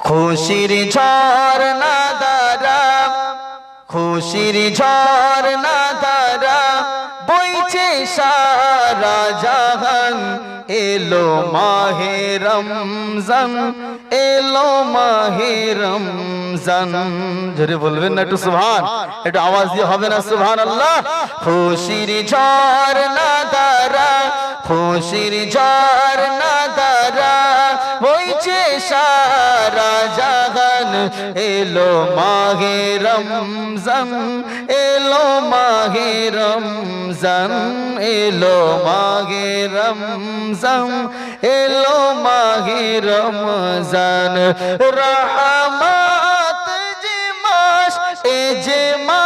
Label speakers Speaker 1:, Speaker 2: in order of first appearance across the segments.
Speaker 1: খুশির ঝড় না দ্বারা, খুশির ঝড় না দ্বারা বইছে সারা জাহান। এলো মাহে রমজান, এলো মাহে রমজান। জোরে বলবেন না একটু সুবহান, একটু আওয়াজ দিয়ে হবে না সুবহান আল্লাহ খুশির ঝড় না দ্বারা, খুশির ঝড় না দ্বারা বইছে সারা জাহান এলো মাহে রমজান, এলো মাহে রমজান, এলো মাহে রমজান, এলো মাহে রমজান। রহমত যে মাস, এ যে মাগে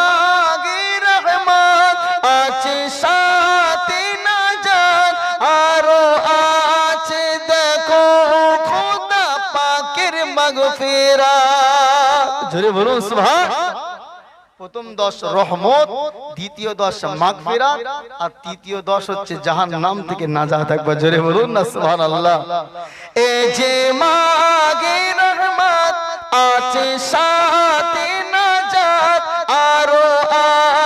Speaker 1: জোরে বলুন সুবহান। প্রথম দশ রহমত দ্বিতীয় দশ মাগফিরাত আর তৃতীয় দশ হচ্ছে জাহান্নাম থেকে নাজাত। একবার জোরে বলুন না সুবহানাল্লাহ। এ যে মাগে রহমত আছে সাথে নাজাত আরও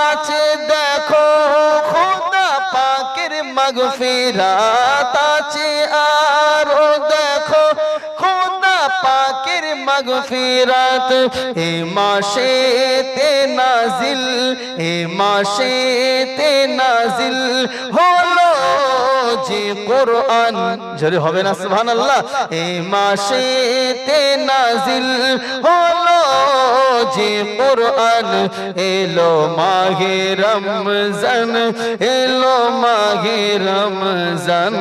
Speaker 1: আছে দেখো খোদা পাকের মাগফিরাত আছে আরও মাগফিরাত এ মাসে তে নাজিল এ মাসে তে নাজিল হলো যে কোরআন। জোরে হবে না, সুবহানাল্লাহ। এ মাসে তে নাজিল হলো যে কোরআন। এলো মাহে রমজান, এলো মাহে রমজান,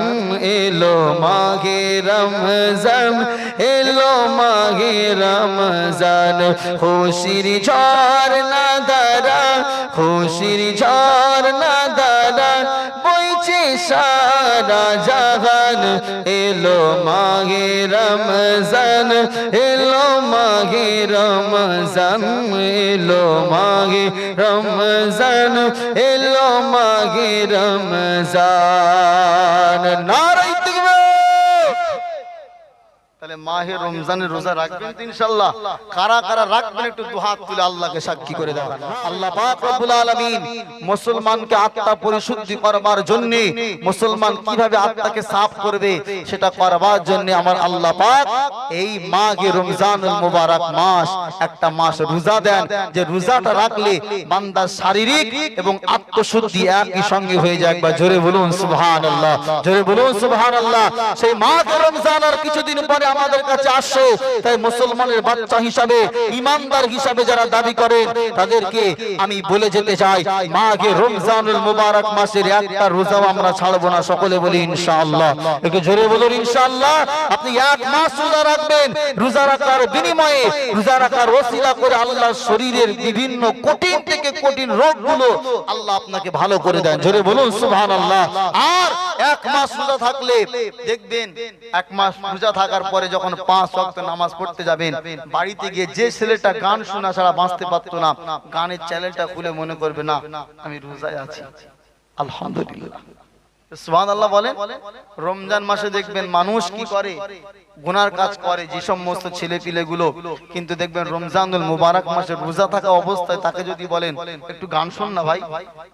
Speaker 1: এলো মাহে রমজান, এলো মাহে রমজান। খুশির ঝড় না দাঁড়া খুশির ঝড় না বইছে সারা জাহান এলো মাগে রমজান, এলো মাগে রমজান, এলো মাগে রমজান, এলো মাগে রমজান। নারাই তাহলে মাহে রমজানের রোজা রাখবেন ইনশাআল্লাহ। কারা কারা রাখবেন একটু দুহাত তুলে আল্লাহকে সাক্ষী করে দেন আল্লাহ পাক রব্বুল আলামিন মুসলমানকে আত্মা পরিশুদ্ধি করবার জন্য মুসলমান কীভাবে আত্মাকে সাফ করবে সেটা করবার জন্য আমার আল্লাহ পাক এই মাঘে রমজানুল মুবারক মাস একটা মাস রোজা দেন। যে রোজাটা রাখলে বান্দার শারীরিক এবং আত্মশুদ্ধি একই সঙ্গে হয়ে যায়। একবার জোরে বলুন সুবহানাল্লাহ। জোরে বলুন সুবহানাল্লাহ। সেই মাঘে রমজান আর কিছুদিন পরে আমাদের কাছে আসছে তাই মুসলমানের বাচ্চা হিসাবে, ইমানদার হিসাবে যারা দাবি করেন, তাদেরকে আমি বলে যেতে চাই, মাঘে রমজানুল মুবারক মাসের একটা রোজাও আমরা ছাড়বো না। সকলে বলি ইনশাআল্লাহ। একটু জোরে বলুন, ইনশাআল্লাহ। আপনি এক মাস রোজা রাখবেন। রোজা রাখার বিনিময়ে, রোজা রাখার ওসিলা করে আল্লাহর শরীরের বিভিন্ন কঠিন থেকে কঠিন রোগগুলো আল্লাহ আপনাকে ভালো করে দেন। জোরে বলুন, সুবহানাল্লাহ। আর এক মাস রোজা থাকলে, দেখবেন এক মাস রোজা থাকার পরে যখন পাঁচ ওয়াক্ত নামাজ পড়তে যাবেন, বাড়িতে গিয়ে যে ছেলেটা গান শোনা ছাড়া বাঁচতে পারতো না, গানের চ্যানেলটা খুলে মনে করবে, না, আমি রোজায় আছি। আলহামদুলিল্লাহ। রমজান মাসে দেখবেন মানুষ কি করে? গুনার কাজ করে, যে সমস্ত ছেলে পিলে গুলো কিন্তু দেখবেন রমজানুল মুবারক মাসে রোজা থাকা অবস্থায় তাকে যদি বলেন, একটু গান শোন না ভাই।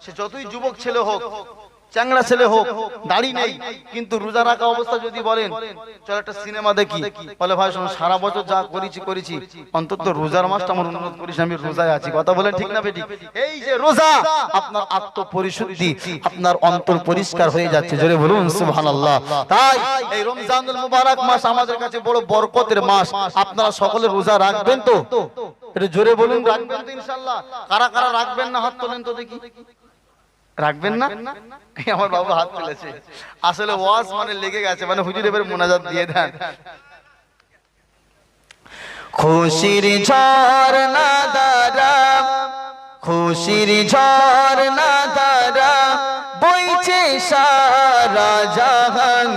Speaker 1: সে যতই যুবক ছেলে হোক চ্যাংড়া ছেলে হোক, দাড়ি নেই, কিন্তু রোজা রাখা অবস্থা যদি বলেন, চল একটা সিনেমা দেখি। বলে, ভাই, শোনো, সারা বছর যা করেছি করেছি, অন্তত রোজার মাসটা আমার উন্নত করিস, আমি রোজায় আছি। কথা বলেন ঠিক না বেটি এই যে রোজা, আপনার আত্মপরিশুদ্ধি, আপনার অন্তর পরিষ্কার হয়ে যাচ্ছে। জোরে বলুন, সুবহানাল্লাহ। তাই এই রমজানুল মুবারক মাস আমাদের কাছে বড় বরকতের মাস। আপনারা সকলে রোজা রাখবেন তো? এটা জোরে বলুন, রাখবেন তো ইনশাআল্লাহ। কারা কারা রাখবেন না, হাত তোলেন তো দেখি। রাখবেন না? আমার বাবু হাত তুলেছে। আসলে ওয়াজ মানে লেগে গেছে মানে হুজুর এবার মোনাজাত দিয়ে দেন। খুশির ঝড় না দাদা খুশির ঝড় না দাঁড়া বইছে সারা জাহান।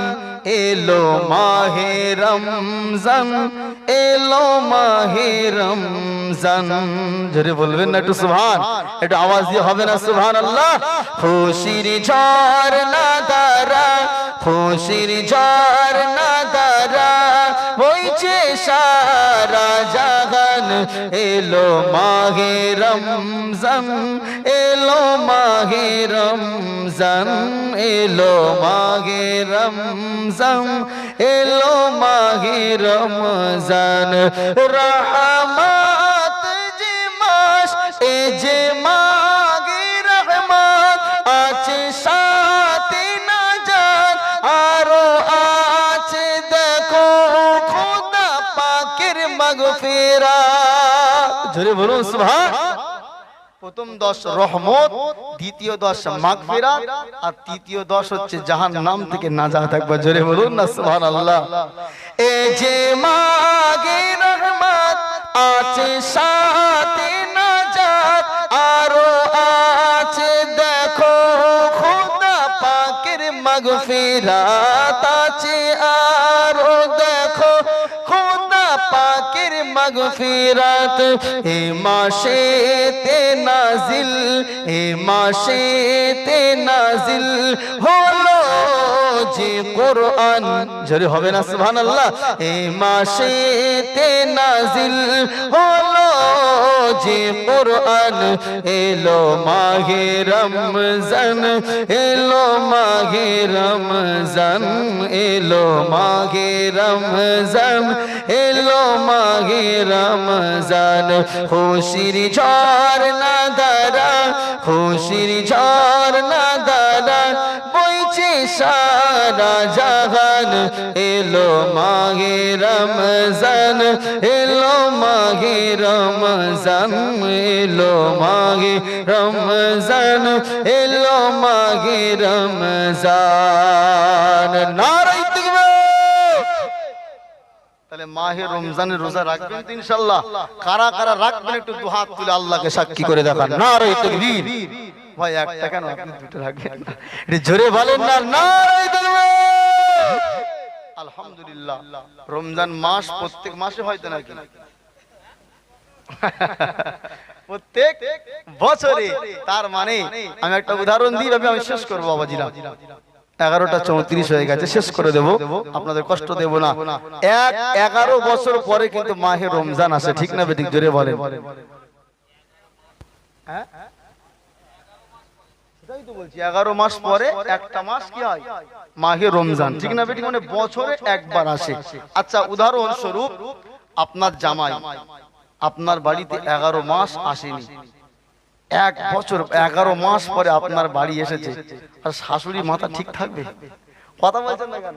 Speaker 1: এলো মাহে রমজান, এলো মাহে রমজান। জোরে বলবেন না একটু সুহান একটু আওয়াজ দিয়ে হবে না সুহান আল্লাহ খুশির ঝড় না দাঁড়া খুশির ঝড় না এলো মাহে রমজান এলো মাহে রমজান এলো মাহে রমজান এলো মাহে রমজান। রহমত বলুন সুবহান। প্রথম দশ রহমত দ্বিতীয় দশ মাগফিরাত আর তৃতীয় দশ হচ্ছে জাহান নাম থেকে নাজাত একবার জোরে বলুন না সুবহানাল্লাহ। এ যে মাগে রহমত আছে সাথে নাজাত আরও আছে দেখো খোদা পাকের মাগফিরাত আছে মাগফিরাত এ মাসে তে নাজিল এ মাসে তে নাজিল হলো যে কোরআন, জোরে হবে না, সুবহানাল্লাহ। এ মাসে তে নাজিল হলো যে কোরআন, এলো মাহে রমজান, এলো মাহে রমজান, এলো মাহে রমজান, এলো মাহে রমজান। খুশির ঝড় না দাঁড়া খুশির ঝড় না বইছে সারা জাহান এলো মাহে রমজান, এলো মাহে রমজান, এলো মাহে রমজান, এলো মাহে রমজান। নারাই তাহলে মাহে রমজানের রোজা রাখবেন তো ইনশাআল্লাহ। কারা কারা রাখবেন একটু দু হাত তুলে আল্লাহকে সাক্ষী করে দেখান। নারাই তাকবীর ভাই একটা কেন আপনি দুটো রাখবেন না? এটা জোরে বলেন না তাকবীর আলহামদুলিল্লাহ রমজান মাস প্রত্যেক মাসে হয়তো নাকি? প্রত্যেক বছরে তার মানে আমি একটা উদাহরণ দিই আমি আমি শেষ করব বাবাজিরা এগারোটা চৌত্রিশ হয়ে গেছে শেষ করে দেব। আপনাদের কষ্ট দেব না। এক এগারো বছর পরে কিন্তু মাহে রমজান আসে ঠিক না বেদিক জোরে বলে হ্যাঁ? সেটাই তো বলছি মানে একবার আসে। আচ্ছা উদাহরণ স্বরূপ আপনার জামাই, আপনার বাড়িতে এগারো মাস আসেনি। এক বছর, এগারো মাস পরে আপনার বাড়ি এসেছে। আর শাশুড়ি মাথা ঠিক থাকবে? কথা বলছেন না কেন?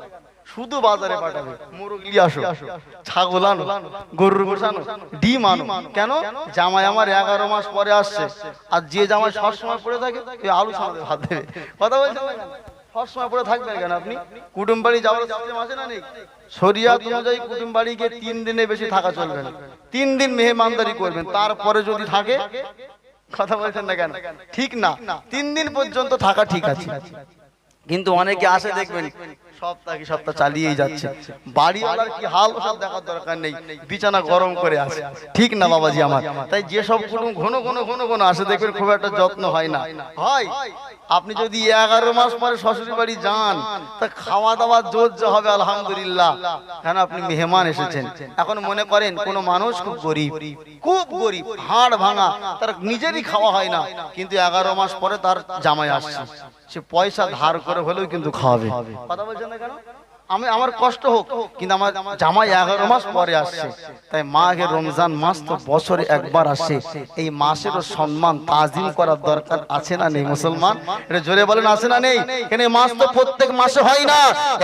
Speaker 1: শুধু বাজারে পাঠাবে। মুরগি আসো, ছাগল আনো, গরুর গোস আনো, ডিম আনো। কেন? জামাই আমার এগারো মাস পরে আসছে। আর যে জামাই সবসময় পড়ে থাকে, ওই আলু সামনে ভাত দেবে। কথা বলছেন সবসময় পড়ে থাকবেন কেন আপনি? কুটুম বাড়ি যাওয়ার না নেই? অনুযায়ী কুটুম গিয়ে তিন দিনে বেশি থাকা চলবে না। তিন দিন মেহমানদারি করবেন, তারপরে যদি থাকে, কথা বলছেন না কেন? ঠিক না। তিন দিন পর্যন্ত থাকা ঠিক আছে। কিন্তু অনেকে আসে দেখবেন সপ্তাহ কি সপ্তাহ চালিয়েই যাচ্ছে। বাড়িওয়ালার কি হাল সব দেখার দরকার নেই। বিছানা গরম করে আসে ঠিক না বাবাজি আমার? তাই যে সব কুটুম ঘন ঘন ঘন ঘন আসে দেখবেন খুব একটা যত্ন হয় না। হয় আপনি যদি এগারো মাস পরে শ্বশুর বাড়ি যান তা খাওয়া দাওয়া জোর হবে আলহামদুলিল্লাহ। কেন আপনি মেহমান এসেছেন? এখন মনে করেন কোন মানুষ খুব গরিব। খুব গরিব হাড় ভাঙা তার নিজেরই খাওয়া হয় না। কিন্তু এগারো মাস পরে তার জামাই আসছে। সে পয়সা ধার করে হলেও কিন্তু খাওয়াবে। কথা বলছেন না কেন? আমি আমার কষ্ট হোক, কিন্তু আমার জামাই এগারো মাস পরে আসছে। তাই মাঘের রমজান মাস তো বছরে একবার আসে। এই মাসেরও সম্মান তাজিম করার দরকার আছে না নেই মুসলমান? এটা জোরে বলেন, আছে না নেই? এই মাস তো প্রত্যেক মাসে হয় না।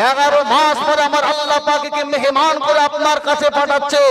Speaker 1: এগারো মাস পরে আমার আল্লাহ পাকে মেহমান করে আপনার কাছে পাঠাচ্ছে।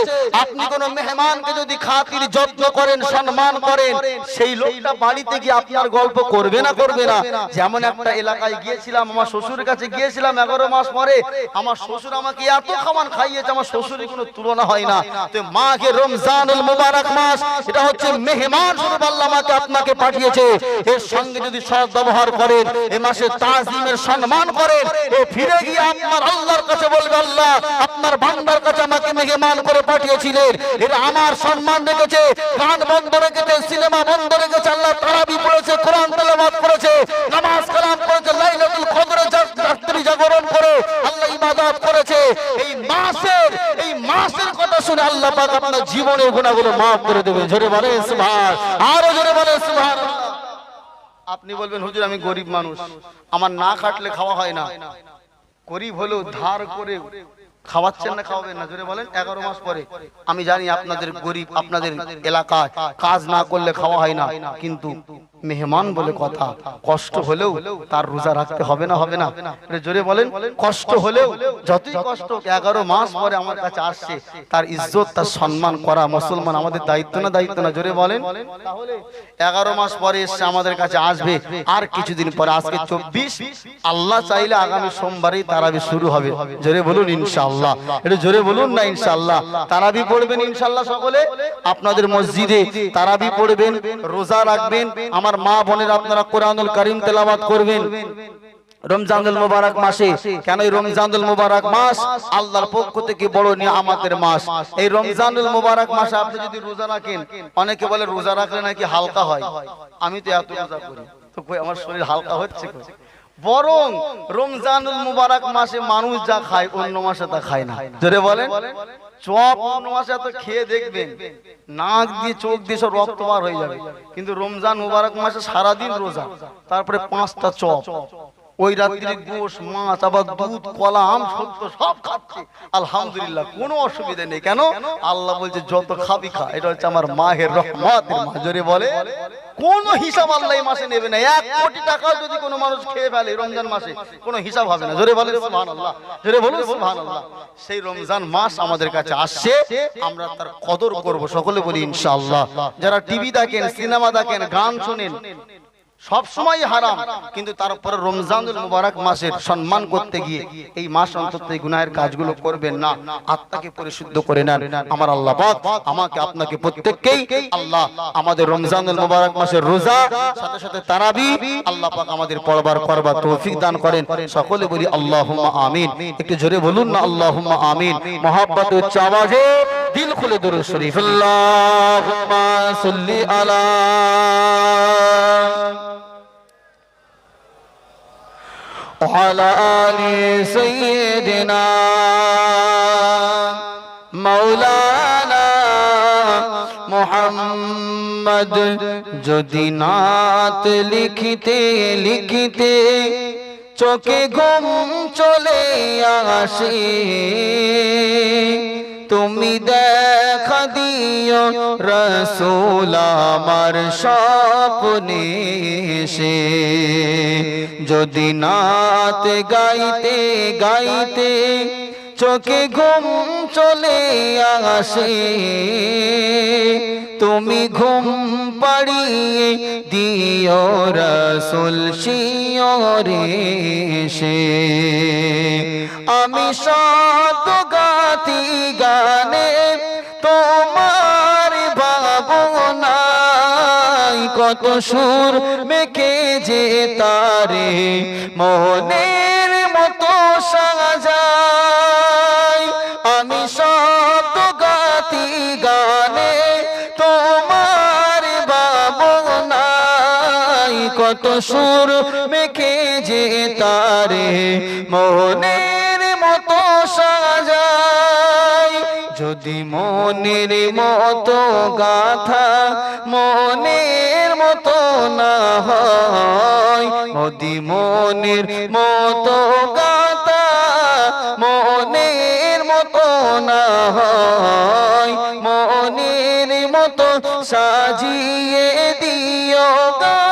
Speaker 1: আপনি কোন মেহমানকে যদি খাতির যত্ন করেন, সম্মান করেন, সেই লোকটা বাড়িতে গিয়ে আপনার গল্প করবে না করবে না। যেমন একটা এলাকায় গিয়েছিলাম, আমার শ্বশুরের কাছে গিয়েছিলাম এগারো মাস পরে। আমার শ্বশুর আমাকে এত খাবার খাইয়েছে, আমার শ্বশুরের কোনো তুলনা হয় না। তো মাকে রমজানুল মুবারক মাস, এটা হচ্ছে মেহমান স্বরূপ আল্লাহ আমাকে আপনাকে পাঠিয়েছে। এর সঙ্গে যদি সৎ ব্যবহার করেন এই মাসে তাজিমের সম্মান করেন, এ ফিরে গিয়ে আপনার আল্লাহর কাছে বলবে, আল্লাহ, আপনার বান্দার কাছে আমাকে মেহমান করে পাঠিয়েছিলেন। এরা আমার সম্মান রেখেছে, গান বন্ধ রেখেছে, সিনেমা বন্ধ রেখেছে, আল্লাহ তারাবি পড়েছে, কোরআন তেলাওয়াত করেছে, নামাজ কালাম করেছে, লাইলাতুল ইবাদত করেছে। এই মাসের এই মাসের কথা শুনে আল্লাহ পাক আপনার জীবনের গুণাগুলো মাফ করে দেবে জোরে বলে সুবহান, আরও জোরে বলে সুবহান। আপনি বলবেন, হুজুর, আমি গরিব মানুষ। আমার না কাটলে খাওয়া হয় না। গরিব হলেও ধার করে খাওয়াচ্ছেন না, খাওয়াবেন না। জোরে বলেন, এগারো মাস পরে। আমি জানি আপনাদের গরিব, আপনাদের এলাকায় কাজ না করলে খাওয়া হয় না। কিন্তু মেহমান বলে কথা। কষ্ট হলেও তার রোজা রাখতে হবে না হবে না। জোরে বলেন, কষ্ট হলেও, যতই কষ্ট এগারো মাস পরে আমার কাছে আসছে, তার ইজ্জত, তার সম্মান করা মুসলমান আমাদের দায়িত্ব না দায়িত্ব না? জোরে বলেন। এগারো মাস পরে এসে আমাদের কাছে আসবে। আর কিছুদিন পরে, আজকে চব্বিশ, আল্লাহ চাইলে আগামী সোমবারই তারাবি শুরু হবে। জোরে বলুন, ইনশাআল্লাহ। এটা জোরে বলুন না, ইনশাআল্লাহ। তারাবি পড়বেন, ইনশাআল্লাহ সকলে। আপনাদের মসজিদে তারাবি পড়বেন, রোজা রাখবেন আমার মা বোনের আপনারা কোরআনুল কারীম তেলাওয়াত করবেন। রমজানুল মুবারক মাসে। কেন এই রমজানুল মুবারক মাস? আল্লাহর পক্ষ থেকে বড় নিয়ামতের মাস। এই রমজানুল মুবারক মাসে আপনি যদি রোজা রাখেন, অনেকে বলে রোজা রাখলে নাকি হালকা হয়। আমি তো এত রোজা করি। তো আমার শরীর হালকা হচ্ছে? বরং রমজানুল মুবারক মাসে মানুষ যা খায়, অন্য মাসে তা খায় না। জোরে বলেন। এত খেয়ে চোখ দিয়ে সব রক্ত বার হয়ে যাবে। কিন্তু রমজান মাসে সারাদিন রোজা, তারপরে পাঁচটা চপ। ওই রাত্রে গোশ, মাছ, আবার দুধ, কলা, আম সত্য সব খাচ্ছে। আলহামদুলিল্লাহ, কোনো অসুবিধা নেই। কেন? আল্লাহ বলছে, যত খাবি খা। এটা হচ্ছে আমার মাহের রহমতের মাজরে বলে, কোন হিসাব আল্লাহ মাসে নেবে না। এক কোটি টাকা যদি কোনো মানুষ খেয়ে ফেলে রমজান মাসে, কোনো হিসাব হবে না। জোরে বলে জোরে বলুন সেই রমজান মাস আমাদের কাছে আসছে। আমরা তার কদর করব। সকলে বলি, ইনশাআল্লাহ। যারা টিভি দেখেন, সিনেমা দেখেন, গান শোনেন সব সময় হারাম। কিন্তু তারপরে রমজানুল মুবারক মাসের সম্মান করতে গিয়ে এই মাস অন্তত এই গুনাহের কাজগুলো করবেন না। আত্মাকে পরিশুদ্ধ করে নেন। আমার আল্লাহ পাক আমাকে আপনাকে প্রত্যেককেই আল্লাহ আমাদের রমজানুল মুবারক মাসের রোজা সাথে সাথে তারাবি আল্লাহ পাক আমাদের পড়বার করবার তৌফিক দান করেন। সকলে বলি আল্লাহুম্মা আমিন। একটু জোরে বলুন না আল্লাহুম্মা আমিন। মহব্বত উচ্চ আওয়াজে দিল খুলে দরুদ শরীফ। আল্লাহুম্মা সাল্লি আলা وعلى آل سيدنا مولانا মোহাম্মদ যদি নাত লিখিতে লিখিতে চোখে ঘুম চলে আসে তুমি দেখা দিও রসুল আমার স্বপ্নে সে যদি নাত গাইতে গাইতে চোখে ঘুম চলে আসে তুমি ঘুম পাড়িয়ে দিও রসুল শিয়রে সে আমি সত গানে তোমার ভাবনাই কত সুর মেখে যে তারে মনের মতো সাজাই। আমি সব গাতি গানে তোমার ভাবনাই কত সুর মেখে যে তারে মনের মতো সাজাই। যদি মনের মতো গাথা, মনের মতো না হয়, যদি মনের মতো গাথা, মনের মতো না হয়, মনের মতো সাজিয়ে দিও গান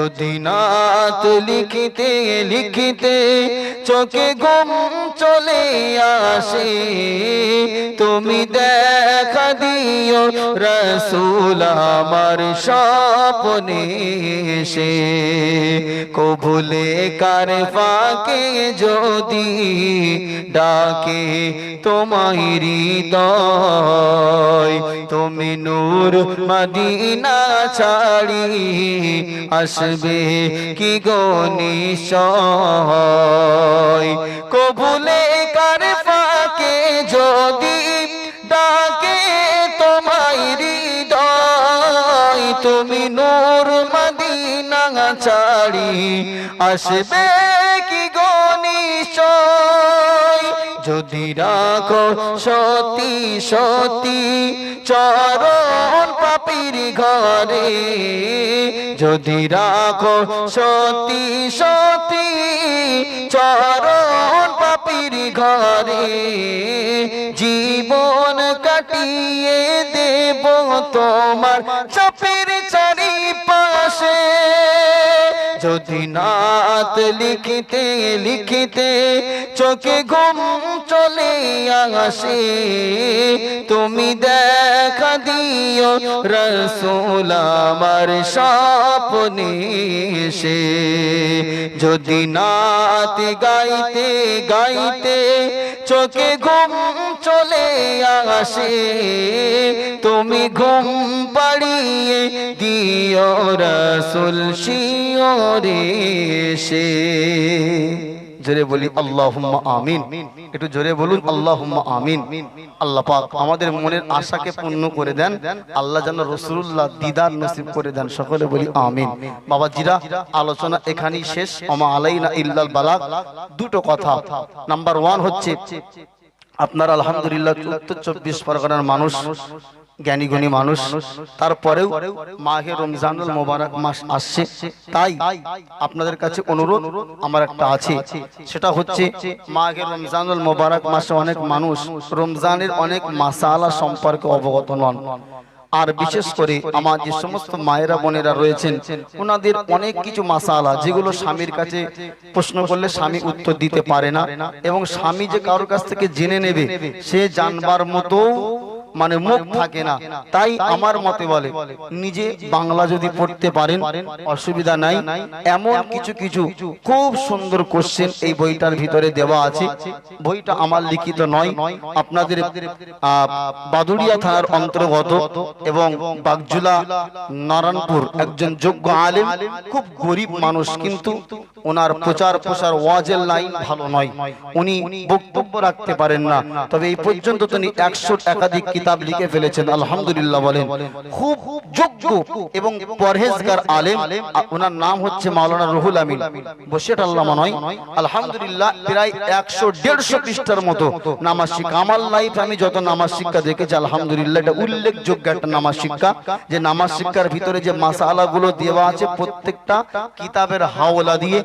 Speaker 1: যদি নাত লিখিতে লিখিতে চোখে ঘুম চলে আসে। তুমি দেখা দিও রসুল আমার স্বপ্নে সে কবুলে কার ফাঁকে যদি ডাকে তোমায় হৃদয়, তুমি নূর মদিনা ছাড়ি আসবে কি গো নিশ্চয়? কবুলে
Speaker 2: তুমি নূর মদিনা ছাড়ি, আসবে কি গনিশয় যদি রাখো সতী সতী, চরণ পাপির ঘরে, যদি রাখো সতী সতী, চরণ পাপির ঘরে, জীবন কাটিয়ে দেব তোমার যদি নাত লিখিতে লিখিতে চোখে ঘুম চলে আসে, তুমি দেখা দিও রসুল আমার স্বপ্নে সে যদি নাত গাইতে গাইতে চোখে ঘুম চলে আসে, তুমি ঘুম পাড়িয়ে দিও রসুল জোরে বলি, আল্লাহুম্মা আমিন। একটু জোরে বলুন, আল্লাহুম্মা আমিন। আল্লাহ পাক আমাদের মনের আশাকে পূর্ণ করে দেন। আল্লাহ যেন রসুল্লাহ দিদার নসিব করে দেন। সকলে বলি, আমিন। বাবা জিরা আলোচনা এখানেই শেষ। আমা আলাইনা ইল্লাল বালাগ। দুটো কথা। নাম্বার ওয়ান হচ্ছে, আপনার আলহামদুলিল্লাহ চব্বিশ পরগনার মানুষ। জ্ঞানী গুণী মানুষ। তারপরেও মাহে রমজানুল মোবারক মাস আসছে। তাই আপনাদের কাছে অনুরোধ আমার একটা আছে। সেটা হচ্ছে মাহে রমজানুল মোবারক মাসে অনেক মানুষ রমজানের অনেক মাসালা সম্পর্কে অবগত নন। আর বিশেষ করে আমার যে সমস্ত মায়েরা বোনেরা রয়েছেন ওনাদের অনেক কিছু মাসালা যেগুলো স্বামীর কাছে প্রশ্ন করলে স্বামী উত্তর দিতে পারে না। এবং স্বামী যে কারোর কাছ থেকে জেনে নেবে সে জানবার মতো মানে মুখ থাকে না। তাই আমার মতে বলে নিজে বাংলা যদি পড়তে পারেন অসুবিধা নাই। এমন কিছু কিছু খুব সুন্দর কোশ্চেন এই বইটার ভিতরে দেওয়া আছে। বইটা আমার লিখিত নয়। আপনাদের আহ, বাদুড়িয়া থানার অন্তর্গত এবং বাগজুলা নারায়ণপুর একজন যোগ্য আলেম খুব গরিব মানুষ কিন্তু ওনার প্রচার প্রসার ওয়াজের লাইন ভালো নয়। উনি বক্তব্য রাখতে পারেন না। তবে এই পর্যন্ত তিনি একশো একাধিক কিতাব লিখে ফেলেছেন, আলহামদুলিল্লাহ বলেন। খুব যোগ্য এবং পরহেজগার আলেম, ওনার নাম হচ্ছে মাওলানা রুহুল আমিন। বসিয়াট আল্লামা নয় আলহামদুলিল্লাহ, প্রায় একশো দেড়শো পৃষ্ঠার মতো নামাজ শিক্ষা। আমার লাইফ আমি যত নামাজ শিক্ষা দেখেছি, আলহামদুলিল্লাহ, এটা উল্লেখযোগ্য একটা নামাজ শিক্ষা, যে নামাজ শিক্ষার ভিতরে যে মাসালা গুলো দেওয়া আছে, প্রত্যেকটা কিতাবের হাওলা দিয়ে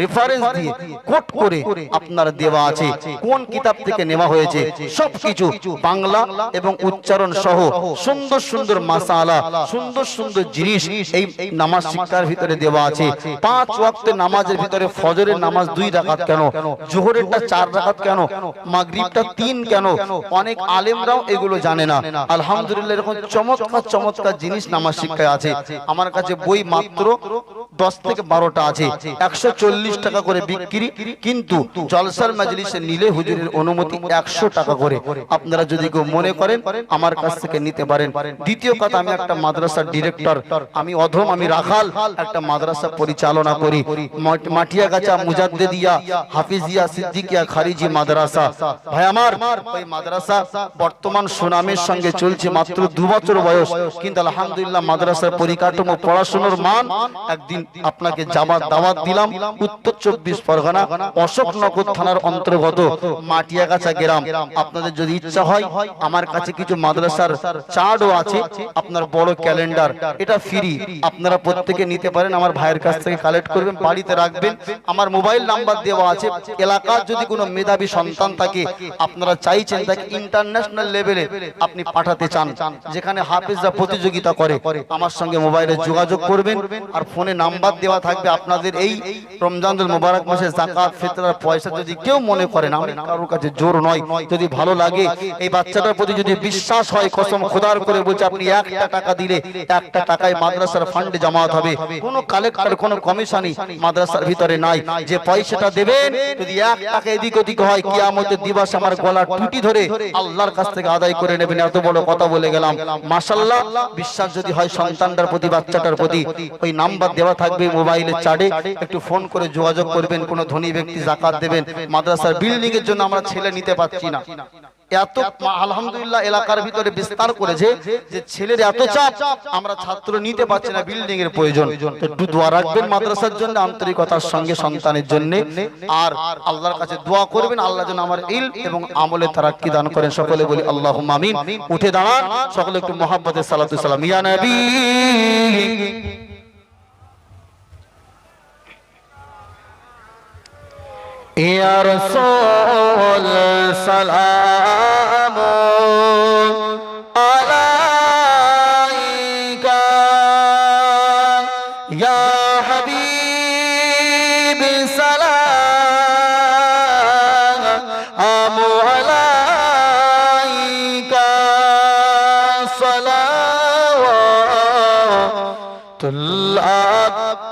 Speaker 2: রেফারেন্স দিয়ে কোট করে আপনার দেওয়া আছে। কোন কিতাব থেকে নেওয়া হয়েছে, সবকিছু বাংলা এবং উচ্চারণ সহ সুন্দর সুন্দর মাসালা সুন্দর সুন্দর জিনিস এই নামাজ শিক্ষার ভিতরে দেওয়া আছে। পাঁচ ওয়াক্তের নামাজের ভিতরে ফজরের নামাজ দুই রাকাত কেন? জোহরেরটা চার রাকাত কেন? মাগরিবটা তিন কেন? অনেক আলেমরাও এগুলো জানে না। আলহামদুলিল্লাহ এরকম চমৎকার চমৎকার জিনিস নামাজ শিক্ষায় আছে। আমার কাছে বই মাত্র দশ থেকে বারোটা আছে। একশো চল্লিশ টাকা করে বিক্রি। কিন্তু জলসার মাজলিসে নিলে হুজুরের অনুমতি একশো টাকা করে। আপনারা যদি কেউ মনে করেন, আমার কাছ থেকে নিতে পারেন। দ্বিতীয় কথা, আমি একটা মাদ্রাসার ডিরেক্টর। আমি অধম, আমি রাখাল। একটা মাদ্রাসা পরিচালনা করি। মাট- মাটিয়াগাছা মুজাদ্দেদিয়া, হাফিজিয়া, সিদ্দিকিয়া, খারিজি মাদ্রাসা। ভাই আমার, ওই মাদ্রাসা বর্তমান সুনামের সঙ্গে চলছে মাত্র দু বছর বয়স। কিন্তু আলহামদুলিল্লাহ মাদ্রাসার পরিকাঠামো, পড়াশোনার মান একদিন আপনাকে যাবার দাওয়াত দিলাম। উত্তর চব্বিশ পরগনা অশোকনগর থানার অন্তর্গত মাটিয়াগাছা গ্রাম। আপনাদের যদি ইচ্ছা হয়, আমার কাছে কিছু মাদ্রাসার চার্টও আছে, আপনার বড় ক্যালেন্ডার, এটা ফ্রি। আপনারা প্রত্যেকে নিতে পারেন, আমার ভাইয়ের কাছ থেকে কালেক্ট করবেন, বাড়িতে রাখবেন। আমার মোবাইল নাম্বার দেওয়া আছে। এলাকার যদি কোনো মেধাবী সন্তান থাকে, আপনারা চাইছেন তাকে ইন্টারন্যাশনাল লেভেলে আপনি পাঠাতে চান, যেখানে হাফিজরা প্রতিযোগিতা করে, আমার সঙ্গে মোবাইলে যোগাযোগ করবেন, আর ফোনে নাম্বার দেওয়া থাকবে আপনাদের এই রমজানুল মোবারক মাসে জাকাত ফিতরার পয়সা যদি কেউ মনে করেন আমি কারোর কাছে জোর নয়, যদি ভালো লাগে, এই বাচ্চাটার প্রতি যদি বিশ্বাস হয়, কসম খোদার করে বলছে, আপনি একটা টাকা দিলে একটা টাকায় মাদ্রাসার ফান্ডে জামাত হবে। কোনো কালেক্টর কোনো কমিশনই মাদ্রাসার ভিতরে নাই। যে পয়সাটা দেবেন, যদি এক টাকা এদিক ওদিক হয়, কিয়ামতের দিবস আমার গলা টুটি ধরে আল্লাহর কাছ থেকে আদায় করে নেবেন। এত বড় কথা বলে গেলাম। মাশাল্লাহ বিশ্বাস যদি হয় সন্তানটার প্রতি, বাচ্চাটার প্রতি, ওই নাম্বার দেওয়া থাকবে মোবাইলের চার্টে। একটু ফোন করে যোগাযোগ করবেন কোনো ধনী ব্যক্তি জাকাত দেবেন। মাদ্রাসার বিল্ডিং এর জন্য আমরা ছেলে নিতে পারছি না।
Speaker 1: এত আলহামদুলিল্লাহ এলাকার ভিতরে বিস্তার করেছে যে ছেলের এত চাপ আমরা ছাত্র নিতে পারছি না বিল্ডিং এর প্রয়োজন। একটু দোয়া রাখবেন মাদ্রাসার জন্য আন্তরিকতার সঙ্গে সন্তানের জন্য। আর আল্লাহর কাছে দোয়া করবেন আল্লাহ যেন আমার ইল এবং আমলে তারাক্কি দান করেন। সকলে বলি আল্লাহ আমিন। উঠে দাঁড়ান। সকলে একটু মোহাম্মদের সালাতু সালাম। ইয়া নবী। يا رسول سلام عليك. يا حبيب سلام عليك صلوات الله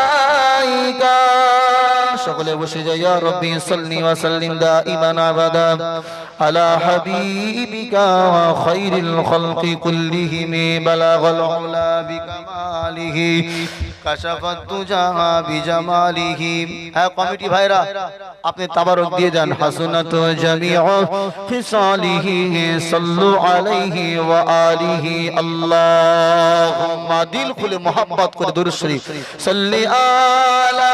Speaker 1: সকলে বসে যাই ইয়া রব্বি সাল্লি ওয়া সাল্লিম দাইমান আবাদা আলা হাবিবিকা ওয়া খাইরিল খালকি কুল্লিহিম বালাগাল উলা বিকামালিহি, কাশাফাত তুজা বিজামালিহি। হ্যাঁ কমিটি ভাইরা, আপনি তাবারক দিয়ে যান। হাসনাত জামিউ ফিসালিহি সাল্লু আলাইহি ওয়া আলিহি, আল্লাহুম্মা দিল খুলে মোহাব্বত করে দুরূদ শরীফ। সাল্লি আলা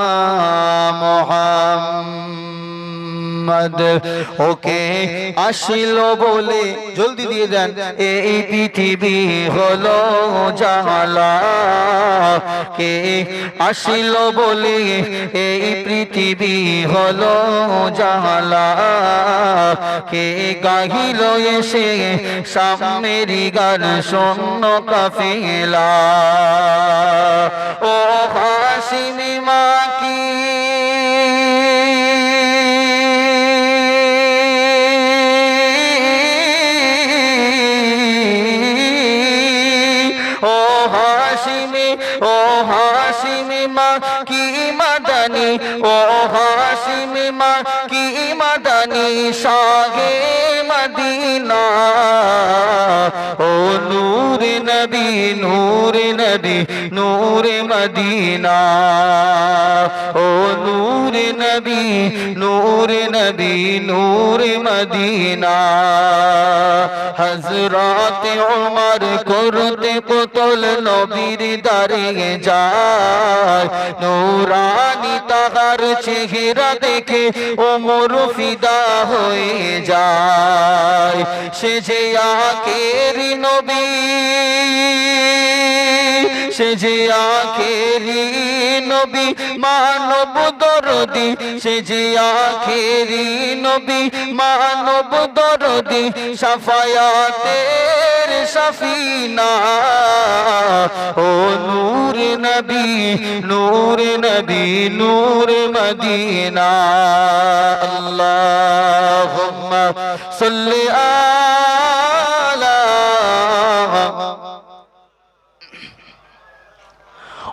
Speaker 1: মোহাম্মদ ওকে আসিল বলে জলদি দিয়ে দেন। এই পৃথিবী হলো জালা কে আসিল বলে এই পৃথিবী হলো জালা কে গাহিল এসে সামেরি গান শূন্য কাফিলা। ও হাসিমি মা কি মাদানি ও হাসিমি মা কি মাদানি শাহে মদিনা। ও নূর নবী নূর নবী, নূর মদিনা। ও নূর নবী নূর নবী, নূর মদিনা। হজরত উমর করতে পুতুল নবীর দাঁড়িয়ে যায়। নূরানি তাহার চেহারা দেখে ওমর ফিদা হয়ে যায়। সে যে আকেরি নবী, সে যে আখেরি নবী, মানব দরদি, সে যে আখেরি নবী, মানব দরদি, সাফায়াতের সফিনা। ও নূর নবী নূর নবী, নূর মদিনা। আল্লাহুম্মা সাল্লি আলা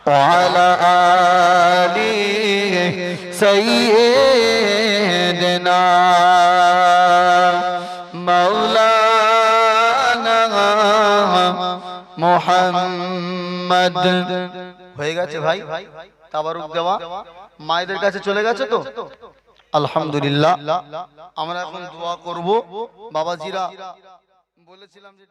Speaker 1: وعلى آل سيدنا مولانا محمد হয়ে গেছে ভাই তাবারুক দেওয়া মায়েদের কাছে চলে গেছে তো আলহামদুলিল্লাহ। আমরা এখন দোয়া করব। বাবাজিরা বলেছিলাম যে